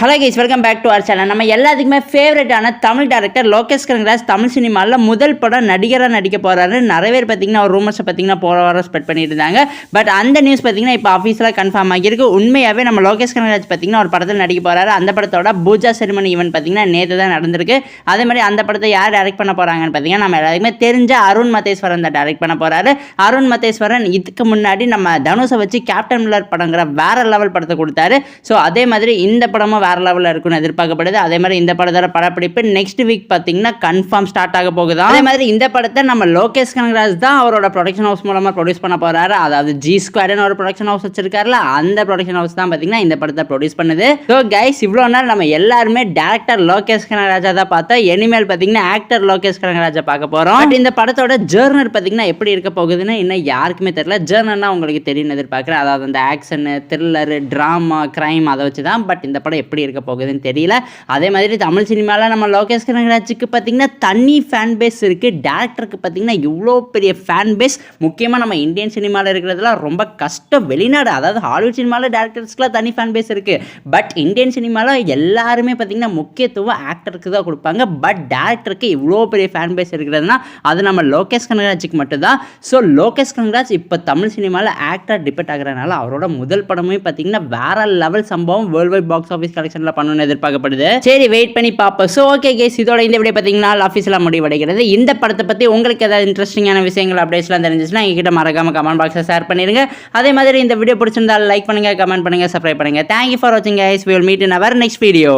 Hello guys welcome back to our channel நம்ம எல்லாத்துக்குமே ஃபேவரட்டான தமிழ் டேரக்டர் லோகேஷ் கனகராஜ் தமிழ் சினிமாவில் முதல் படம் நடிகராக நடிக்க போகிறாரு நிறைய பேர் பார்த்தீங்கன்னா ஒரு ரூமர்ஸை பார்த்தீங்கன்னா போகிற வாரம் ஸ்பெட் பண்ணிட்டு இருந்தாங்க. பட் அந்த நியூஸ் பார்த்தீங்கன்னா இப்போ ஆஃபீஸில் கன்ஃபார்ம் ஆகியிருக்கு. உண்மையாகவே நம்ம லோகேஷ் கனகராஜ் பார்த்தீங்கன்னா ஒரு படத்தில் நடிக்க போகிறாரு அந்த படத்தோட பூஜா செரிமனி ஈவெண்ட் பார்த்தீங்கன்னா நேற்று தான் நடந்திருக்கு. அதே மாதிரி அந்த படத்தை யார் டேரக்ட் பண்ண போகிறாங்கன்னு பார்த்தீங்கன்னா நம்ம எல்லாருக்குமே தெரிஞ்ச அருண் மத்தேஸ்வரன் தான் டேரக்ட் பண்ண போகிறாரு அருண் மத்தேஸ்வரன் இதுக்கு முன்னாடி நம்ம தனுஷை வச்சு கேப்டன் மில்லர் படங்கிற வேற லெவல் படத்தை கொடுத்தாரு. ஸோ அதே மாதிரி இந்த படமும் வேறு லெவலில் இருக்கும்னு எதிர்பார்க்கப்படுது. அதே மாதிரி இந்த படத்தோட படப்பிடிப்பு நெக்ஸ்ட் வீக் பார்த்தீங்கன்னா கன்ஃபார்ம் ஸ்டார்ட் ஆக போகுது. அதே மாதிரி இந்த படத்தை நம்ம லோகேஷ் கனகராஜ் தான் அவரோட ப்ரொடக்ஷன் ஹவுஸ் மூலமாக ப்ரொடியூஸ் பண்ண போகிறாரு அதாவது ஜி ஸ்கொயர்னு ஒரு ப்ரொடக்ஷன் ஹவுஸ் வச்சிருக்காருல அந்த ப்ரொடக்ஷன் ஹவுஸ் தான் பார்த்தீங்கன்னா இந்த படத்தை ப்ரொடியூஸ் பண்ணுது. ஸோ கைஸ் இவ்வளோ நாள் நம்ம எல்லாருமே டேரக்டர் லோகேஷ் கனகராஜா தான் பார்த்தா இனிமேல் பார்த்தீங்கன்னா ஆக்டர் லோகேஷ் கனகராஜா பார்க்க போகிறோம் பட் இந்த படத்தோட ஜேர்னர் பார்த்தீங்கன்னா எப்படி இருக்க போகுதுன்னு இன்னும் யாருக்குமே தெரியல. ஜேர்னர்னா உங்களுக்கு தெரியும் எதிர்பார்க்குறேன். அதாவது அந்த ஆக்ஷனு த்ரில்லரு ட்ராமா க்ரைம் அதை வச்சு தான் பட் இந்த படம் எப்படி இருக்க போகுதுன்னு தெரியல. அதே மாதிரி தமிழ் சினிமாவில் நம்ம லோகேஷ் கனகராஜுக்கு பார்த்தீங்கன்னா தனி ஃபேன் பேஸ் இருக்குது டேரக்டருக்கு பார்த்தீங்கன்னா இவ்வளோ பெரிய ஃபேன் பேஸ் முக்கியமாக நம்ம இந்தியன் சினிமாவில் இருக்கிறதுலாம் ரொம்ப கஷ்டம். வெளிநாடு அதாவது ஹாலிவுட் சினிமாவில் டேரக்டர்ஸ்க்குலாம் தனி ஃபேன் பேஸ் இருக்குது பட் இந்தியன் சினிமாவில் எல்லாருமே பார்த்திங்கன்னா முக்கியத்துவம் ஆக்டருக்கு தான் கொடுப்பாங்க. பட் டேரக்டருக்கு இவ்வளோ பெரிய ஃபேன் பேஸ் இருக்கிறதுனா அது நம்ம லோகேஷ் கனகராஜுக்கு மட்டும்தான். ஸோ லோகேஷ் கனகராஜ் இப்போ தமிழ் சினிமாவில் ஆக்டர் டிபெட் ஆகிறனால அவரோட முதல் படமே பார்த்தீங்கன்னா வேற லெவல் சம்பவம் வேர்ல்டு வைட் பாக்ஸ் ஆஃபீஸ் கலெக்ஷன்ல பண்ணணும்னு எதிர்பார்க்கப்படுது. சரி வெயிட் பண்ணி பார்ப்போம். ஸோ ஓகே கேஸ் இதோட இந்த வீடியோ பார்த்தீங்கன்னா ஆஃபீஸில் முடிவடைகிறது. இந்த படத்தை பற்றி உங்களுக்கு ஏதாவது இன்ட்ரெஸ்டிங்கான விஷயங்கள் அப்டேட்ஸ்லாம் தெரிஞ்சிச்சுன்னா எங்ககிட்ட மறக்காம கமெண்ட் பாக்ஸை ஷேர் பண்ணிடுங்க அதே மாதிரி இந்த வீடியோ பிடிச்சிருந்தால் லைக் பண்ணுங்க கமெண்ட் பண்ணுங்க சப்ஸ்கிரைப் பண்ணுங்க. தேங்க்யூ ஃபார் வாட்சிங் guys will meet in our next video